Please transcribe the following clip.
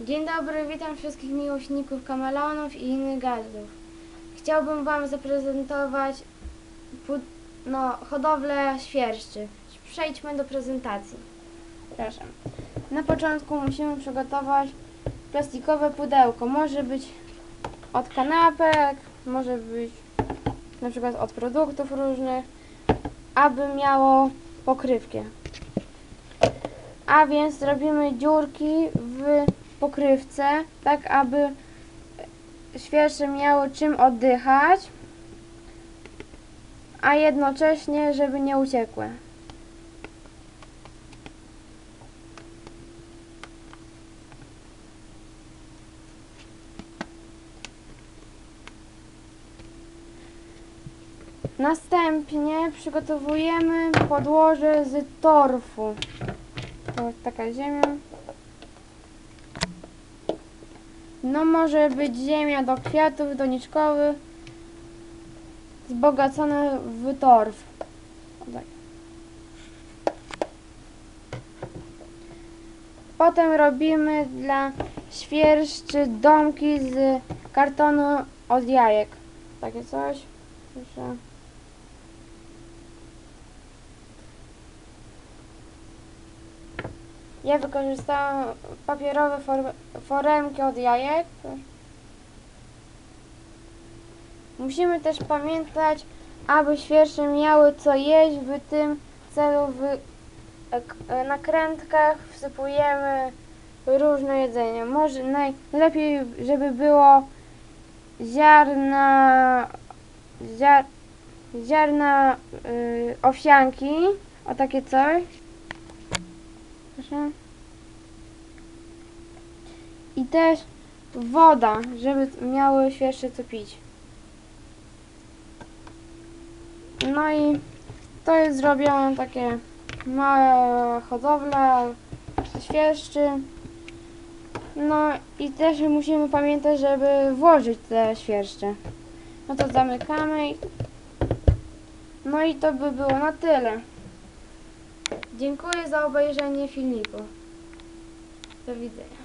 Dzień dobry, witam wszystkich miłośników kameleonów i innych gazdów. Chciałbym Wam zaprezentować no, hodowlę świerszczy. Przejdźmy do prezentacji. Proszę. Na początku musimy przygotować plastikowe pudełko. Może być od kanapek, może być na przykład od produktów różnych, aby miało pokrywkę. A więc robimy dziurki w pokrywce, tak aby świerszcze miały czym oddychać, a jednocześnie, żeby nie uciekły. Następnie przygotowujemy podłoże z torfu. To jest taka ziemia. No może być ziemia do kwiatów doniczkowych wzbogacone w torf. Potem robimy dla świerszczy domki z kartonu od jajek. Takie coś. Proszę. Ja wykorzystałam papierowe for foremki od jajek. Musimy też pamiętać, aby świerszcze miały co jeść. W tym celu w ek- nakrętkach wsypujemy różne jedzenie. Może najlepiej, żeby było ziarna, ziar, ziarna y, owsianki, o takie coś. Proszę. I też woda, żeby miały świeższe co pić. No i to jest zrobione takie małe hodowle świerszczy. No i też musimy pamiętać, żeby włożyć te świerszcze. No to zamykamy. No i to by było na tyle. Dziękuję za obejrzenie filmiku. Do widzenia.